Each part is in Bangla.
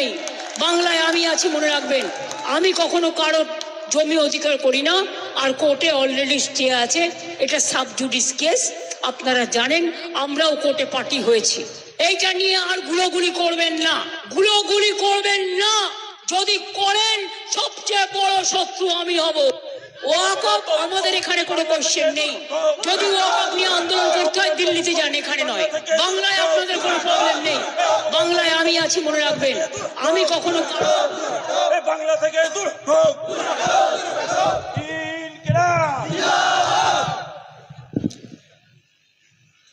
নেই। বাংলায় আমি আছি, মনে রাখবেন। আমি কখনো কারোর জমি অধিকার করি না। আর কোর্টে অলরেডি স্টে আছে। এটা সাব জুডিস কেস আপনারা জানেন, আমরাও কোর্টে পার্টি হয়েছি। এইটা নিয়ে আর গুলোগুলি করবেন না। গুলোগুলি করবেন না। যদি করেন, সবচেয়ে বড় শত্রু আমি হব। আমাদের এখানে কোনো কোশ্চেন নেই। যদি ওয়াকফ আন্দোলন করতে হয়, দিল্লিতে যান, এখানে নয়। বাংলায় আপনাদের কোনো প্রবলেম আছি মনে রাখবেন। আমি কখনো বাংলা থেকে দূর হোক।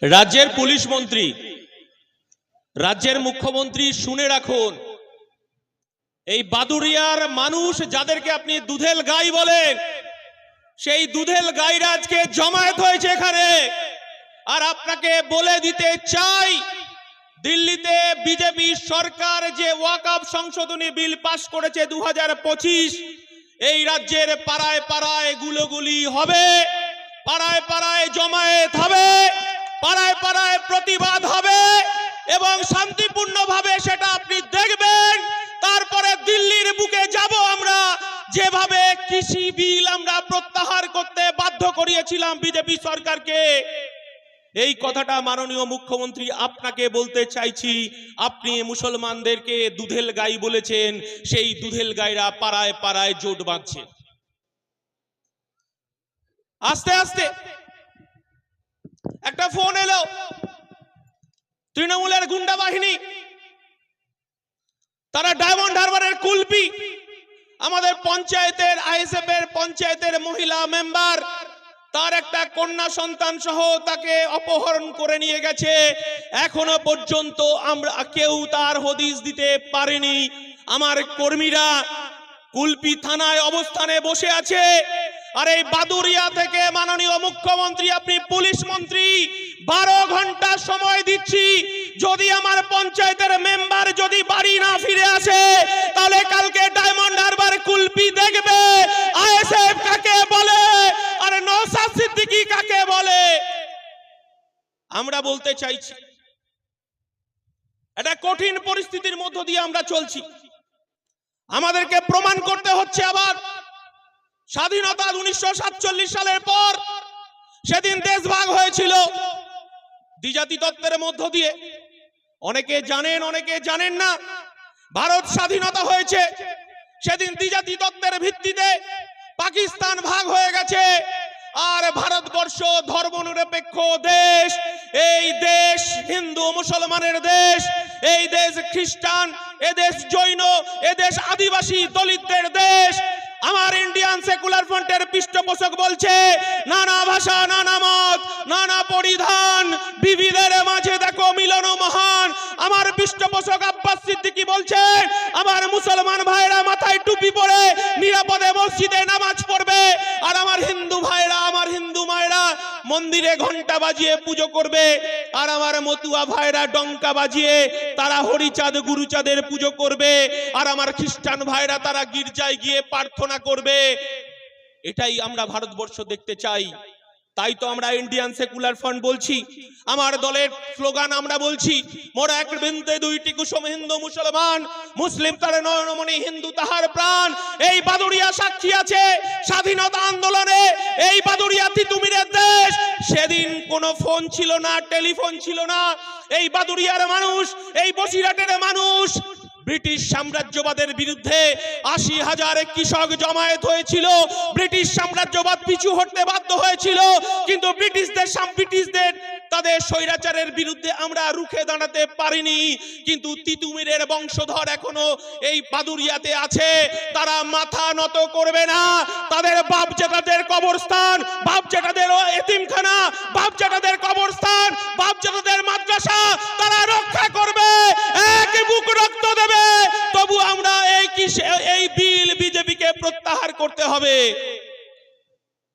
রাজ্যের পুলিশ মন্ত্রী রাজ্যের মুখ্যমন্ত্রী শুনে রাখুন এই বাদুরিয়ার মানুষ যাদেরকে আপনি দুধেল গাই বলেন সেই দুধেল গাইরা আজকে জমায়েত হয়েছে এখানে। আর আপনাকে বলে দিতে চাই দিল্লিতে বিজেপি সরকার যে ওয়াকআপ সংশোধনী বিল পাশ করেছে দু হাজার পঁচিশ, এই রাজ্যের পাড়ায় পাড়ায় গুলোগুলি হবে, পাড়ায় পাড়ায় জমায়েত হবে, পাড়ায় পাড়ায় প্রতিবাদ হবে এবং শান্তিপূর্ণভাবে সেটা আপনি দেখবেন। তারপরে দিল্লির বুকে যাব আমরা। যেভাবে কৃষি বিল আমরা প্রত্যাহার করতে বাধ্য করিয়েছিলাম বিজেপি সরকারকে এই কথাটা মাননীয় মুখ্যমন্ত্রী আপনাকে বলতে চাইছি। আপনি মুসলমানদেরকে দুধেল গাই বলেছেন, সেই দুধেল গাইরা পাড়ায় পাড়ায় জোট বাঁধছে। আস্তে আস্তে। একটা ফোন এলো। তৃণমূলের গুন্ডা বাহিনী। তারা ডায়মন্ড হারবারের কুলপি। আমাদের পঞ্চায়েতের আইএসএফ এর পঞ্চায়েতের মহিলা মেম্বার তার একটা কন্যা সন্তান সহ তাকে অপহরণ করে নিয়ে গেছে। এখনও পর্যন্ত আমরা কেউ তার হদিস দিতে পারেনি। আমার কর্মীরা কুলপি থানায় অবস্থানে বসে আছে। আর এই বাদুরিয়া থেকে মাননীয় মুখ্যমন্ত্রী, আপনি পুলিশ মন্ত্রী, বারো ঘণ্টা সময় দিচ্ছি। যদি আমার পঞ্চায়েতের মেম্বার যদি বাড়ি না ফিরে আসে, তাহলে কালকে ডায়মন্ড হারবার কুলপি দেখবে। আইএসএফ কাকে বলে? আর নৌসাদ সিদ্দিকী কাকে বলে? আমরা বলতে চাইছি এটা কঠিন পরিস্থিতির মধ্য দিয়ে আমরা চলছি। আমাদেরকে প্রমাণ করতে হচ্ছে আবার। স্বাধীনতা উনিশশো সাতচল্লিশ সালের পর সেদিন দেশ ভাগ হয়েছিল। দ্বিজাতি তত্ত্বের মধ্য দিয়ে। অনেকে জানেন অনেকে জানেন না। ভারত স্বাধীনতা হয়েছে। সেদিন দ্বিজাতি তত্ত্বের ভিত্তিতে পাকিস্তান ভাগ হয়ে গেছে। আর ভারতবর্ষ ধর্ম নিরপেক্ষ দেশ, এই দেশ হিন্দু মুসলমানের দেশ, এই দেশ খ্রিস্টান এদেশ জৈন এদেশ আদিবাসী, দলিতদের দেশ আমার ইন্ডিয়ান সেকুলার ফ্রন্টের পৃষ্ঠপোষক বলছে, নানা ভাষা, নানা মত, নানা পরিধান, বিবিধের মাঝে দেখো মিলন মহান। আমার পৃষ্ঠপোষক আব্বাস সিদ্দিকি বলছে, আমার মুসলমান ভাইরা মাথায় টুপি পরে নিরাপদে মসজিদে নামাজ পড়বে, আর আমার হিন্দু ভাইরা মন্দিরে ঘণ্টা বাজিয়ে পুজো করবে। আর আমার মতুয়া ভাইরা ডঙ্কা বাজিয়ে তারা হরিচাঁদ, গুরুচাঁদের পুজো করবে। আর আমার খ্রিস্টান ভাইরা তারা গির্জায় গিয়ে প্রার্থনা করবে। এটাই আমরা ভারতবর্ষ দেখতে চাই। তাই তো আমরা ইন্ডিয়ান সেকুলার ফ্রন্ট বলছি। আমার দলের স্লোগান আমরা বলছি, মোরা এক বৃন্দে দুইটি কুসুম হিন্দু মুসলমান, মুসলিম তার নয়নমণি হিন্দু তাহার প্রাণ। এই বাদুড়িয়া সাক্ষী আছে স্বাধীনতা আন্দোলনে, এই বাদুড়িয়া তিতুমিরের দেশ। সেদিন কোনো ফোন ছিল না, টেলিফোন ছিল না। এই বাদুড়িয়ার মানুষ, এই বসিরহাটের মানুষ ব্রিটিশ সাম্রাজ্যবাদের বিরুদ্ধে আশি হাজার কৃষক জমায়েত হয়েছিল। ব্রিটিশ সাম্রাজ্যবাদ পিছু হটতে বাধ্য হয়েছিল। কিন্তু ব্রিটিশদের ব্রিটিশদের তাদের স্বৈরাচারের বিরুদ্ধে আমরা রুখে দাঁড়াতে পারিনি। কিন্তু তিতুমিরের বংশধর এখনও এই পাদুরিয়াতে আছে। তারা মাথা নত করবে না। তাদের বাপ জেঠাদের কবরস্থান, বাপ জেঠাদের এতিমখানা, বাপ জেঠাদের কবরস্থান, বাপ জেঠাদের মাদ্রাসা, তারা রক্ষা করবে, এক বুক রক্ত দেবে। তবু আমরা এই কিসে, এই বিল বিজেপিকে প্রত্যাহার করতে হবে।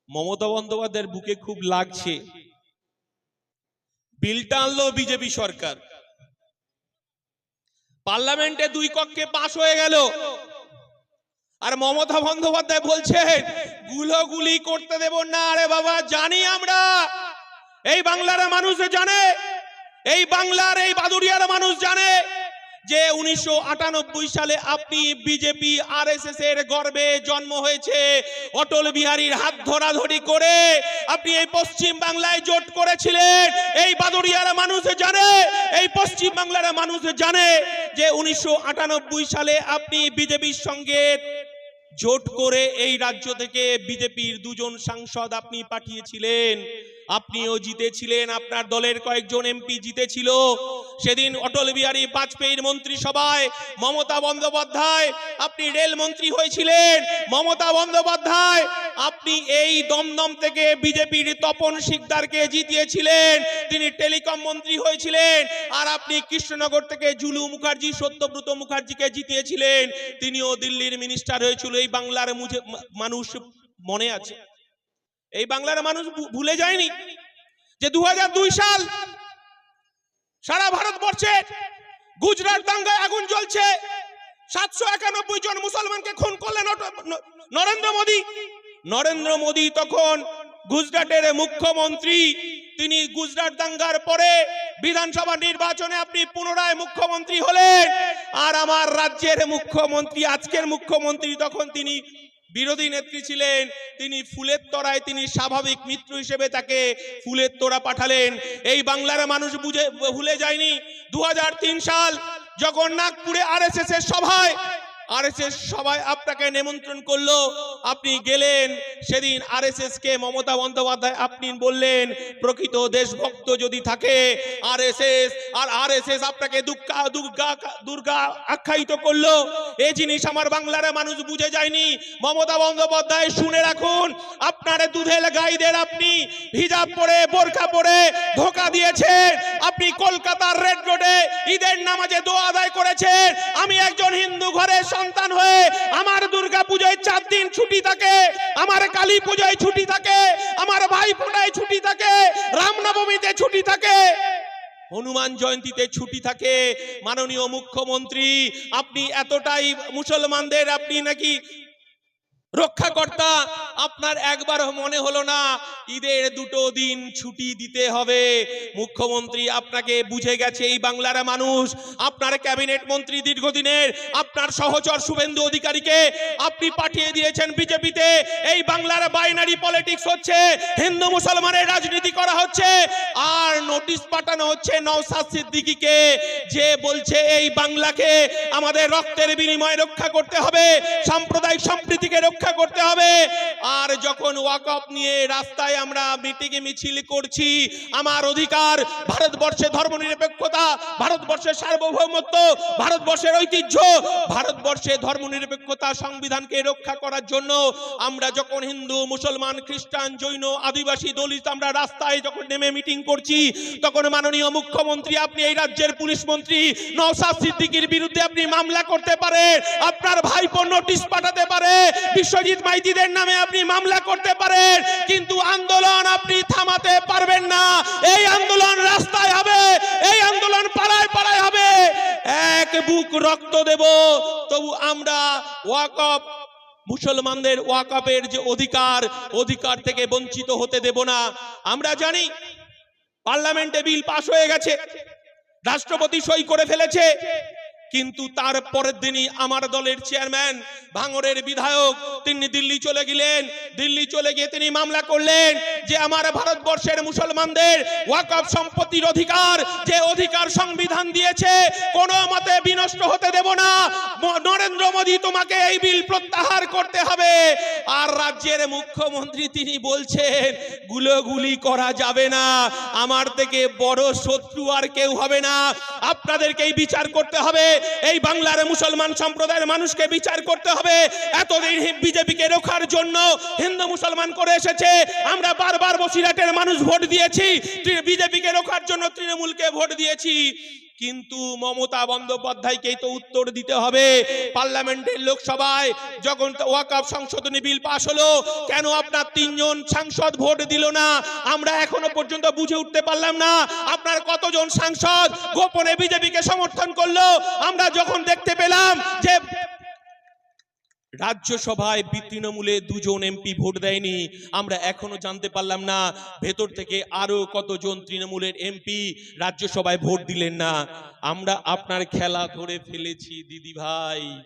মমতা বন্দ্যোপাধ্যায়ের বুকে খুব লাগছে। বিলটা আনলো বিজেপি সরকার। পার্লামেন্টে দুই কক্ষে পাশ হয়ে গেল। আর মমতা বন্দ্যোপাধ্যায় বলছেন, গুলোগুলি করতে দেব না, আরে বাবা, জানি আমরা। এই বাংলার মানুষ জানে, এই বাংলার, এই বাদুরিয়ার মানুষ জানে যে উনিশশো আটানব্বই সালে আপনি বিজেপি, আরএসএস এর গর্বে জন্ম হয়েছে। অটল বিহারীর হাত ধরাধরি করে আপনি এই পশ্চিম বাংলায় জোট করেছিলেন। এই বাদুরিয়ার মানুষ জানে, এই পশ্চিম বাংলার মানুষ জানে যে উনিশশো আটানব্বই সালে আপনি বিজেপির সঙ্গে জোট করে এই রাজ্য থেকে বিজেপির দুজন সাংসদ আপনি পাঠিয়েছিলেন। আপনিও জিতেছিলেন, আপনার দলের কয়েকজন এমপি জিতেছিল। সেদিন অটল বিহারী বাজপেয়ীর মন্ত্রিসভায় মমতা বন্দ্যোপাধ্যায়, আপনি রেল মন্ত্রী হয়েছিলেন। মমতা বন্দ্যোপাধ্যায়, আপনি এই দমদম থেকে বিজেপির তপন শিকদারকে জিতিয়েছিলেন। তিনি টেলিকম মন্ত্রী হয়েছিলেন। আর আপনি কৃষ্ণনগর থেকে জুলু মুখার্জি, সত্যব্রত মুখার্জিকে জিতিয়েছিলেন। তিনিও দিল্লির মিনিস্টার হয়েছিল, এই বাংলার মানুষ মনে আছে। এই বাংলার মানুষ ভুলে যায়নি যে দুহাজার দুই সাল সারা ভারতবর্ষে গুজরাট দাঙ্গায় আগুন জ্বলছে। সাতশো একানব্বই জন মুসলমানকে খুন করলেন নরেন্দ্র মোদী। নরেন্দ্র মোদী তখন গুজরাটের মুখ্যমন্ত্রী। তিনি গুজরাট দাঙ্গার পরে বিধানসভা নির্বাচনে আপনি পুনরায় মুখ্যমন্ত্রী হলেন। আর আমার রাজ্যের মুখ্যমন্ত্রী, আজকের মুখ্যমন্ত্রী তখন তিনি বিরোধী নেত্রী ছিলেন, তিনি ফুলের তোড়ায় তিনি স্বাভাবিক মিত্র হিসেবে তাকে ফুলের তোড়া পাঠালেন। এই বাংলার মানুষ বুঝে, ভুলে যায়নি দু হাজার তিন সাল যখন নাগপুরে এস এর সভায় আরএসএস সবাই আপনাকে নিমন্ত্রণ করল। আপনি গেলেন, সেদিন আরএসএস কে মমতা বন্দ্যোপাধ্যায় আপনি বললেন, প্রকৃত দেশভক্ত যদি থাকে আরএসএস আর আরএসএস আপনাকে দুর্গা দুর্গা দুর্গা আখ্যায়িত করল। এই জিনিস আমার বাংলার মানুষ বুঝে যায়নি। মমতা বন্দ্যোপাধ্যায় শুনে রাখুন। আপনার দুধেল গাইদের আপনি হিজাব পরে, বোরখা পরে ধোকা দিয়েছেন। আপনি কলকাতার রেড রোডে ঈদের নামাজে দোয়া আদায় করেছেন। আমি একজন হিন্দু ঘরের সন্তান হয়ে আমার দুর্গা পুজোয় চার দিন ছুটি থাকে, আমার কালী পুজোয় ছুটি থাকে, আমার ভাই ছুটি থাকে, রামনবমীতে ছুটি থাকে। হনুমান জয়ন্তীতে ছুটি থাকে। মাননীয় মুখ্যমন্ত্রী, আপনি এতটাই মুসলমানদের আপনি নাকি রক্ষাকর্তা আপনার একবার মনে হলো না, ঈদের দুটো দিন ছুটি দিতে হবে। মুখ্যমন্ত্রী আপনাকে বুঝে গেছে এই বাংলার মানুষ। আপনার ক্যাবিনেট মন্ত্রী দীর্ঘদিনের, আপনার সহচর শুভেন্দু অধিকারীকে আপনি পাঠিয়ে দিয়েছেন বিজেপিতে। এই বাংলার বাইনারি পলিটিক্স হচ্ছে, হিন্দু মুসলমানের রাজনীতি করা হচ্ছে। আর নোটিশ পাঠানো হচ্ছে নওসাদ সিদ্দিকিকে, যে বলছে এই বাংলাকে আমাদের রক্তের বিনিময়ে রক্ষা করতে হবে, সাম্প্রদায়িক সম্প্রীতিকে রক্ষা করতে হবে। আর যখন ওয়াকফ নিয়ে রাস্তায় আমরা মিটিং মিছিল করছি, আমার অধিকার ভারতবর্ষে ধর্মনিরপেক্ষতা, ভারতবর্ষের সার্বভৌমত্ব, ভারতবর্ষের ঐতিহ্য, ভারতবর্ষে ধর্মনিরপেক্ষতা সংবিধানকে রক্ষা করার জন্য আমরা যখন হিন্দু, মুসলমান, খ্রিস্টান, জৈন, আদিবাসী, দলিত আমরা রাস্তায় যখন নেমে মিটিং করছি, তখন মাননীয় মুখ্যমন্ত্রী, আপনি এই রাজ্যের পুলিশ মন্ত্রী নওসাদ সিদ্দিকীর বিরুদ্ধে আপনি মামলা করতে পারেন, আপনার ভাইপো নোটিশ পাঠাতে পারে বিশ্বজিৎ মাইতিদের নামে আপনি মামলা করতে পারেন, কিন্তু আন্দোলন আপনি থামাতে পারবেন না। এই আন্দোলন রাস্তায় হবে, এই আন্দোলন পাড়ায় পাড়ায় হবে। এক বুক রক্ত দেব, তবু আমরা ওয়াকফ, মুসলমানদের ওয়াকফের যে অধিকার অধিকার থেকে বঞ্চিত হতে দেব না। আমরা জানি, পার্লামেন্টে বিল পাশ হয়ে গেছে, রাষ্ট্রপতি সই করে ফেলেছে। কিন্তু তার পরের দিনই আমার দলের চেয়ারম্যান, ভাঙরের বিধায়ক, তিনি দিল্লি চলে গেলেন। দিল্লি চলে গিয়ে তিনি মামলা করলেন যে আমার ভারতবর্ষের মুসলমানদের ওয়াকফ সম্পত্তির অধিকার, যে অধিকার সংবিধান দিয়েছে, কোনো মতে বিনষ্ট হতে দেব না। নরেন্দ্র মোদী তোমাকে এই বিল প্রত্যাহার করতে হবে। আর রাজ্যের মুখ্যমন্ত্রী তিনি বলছেন, গুলোগুলি করা যাবে না। আমার থেকে বড় শত্রু আর কেউ হবে না। আপনাদেরকেই বিচার করতে হবে। এই বাংলার মুসলমান সম্প্রদায়ের মানুষকে বিচার করতে হবে। এতদিন বিজেপিকে রোখার জন্য হিন্দু মুসলমান করে এসেছে। আমরা বারবার বসিরহাটের মানুষ ভোট দিয়েছি। বিজেপিকে রোখার জন্য তৃণমূলকে ভোট দিয়েছি। কিন্তু মমতা বন্দ্যোপাধ্যায়কেই তো উত্তর দিতে হবে। পার্লামেন্টের লোকসভায় যখন ওয়াকফ সংশোধনী বিল পাশ হলো, কেন আপনার তিনজন সাংসদ ভোট দিল না? আমরা এখনও পর্যন্ত বুঝে উঠতে পারলাম না আপনার কতজন সাংসদ গোপনে বিজেপিকে সমর্থন করল। আমরা যখন দেখতে পেলাম যে রাজ্যসভায় বিতৃণমূলে দুজন এমপি ভোট দেয়নি। আমরা এখনও জানতে পারলাম না, ভেতর থেকে আরও কতজন তৃণমূলের এমপি রাজ্যসভায় ভোট দিলেন না। আমরা আপনার খেলা ধরে ফেলেছি, দিদি ভাই।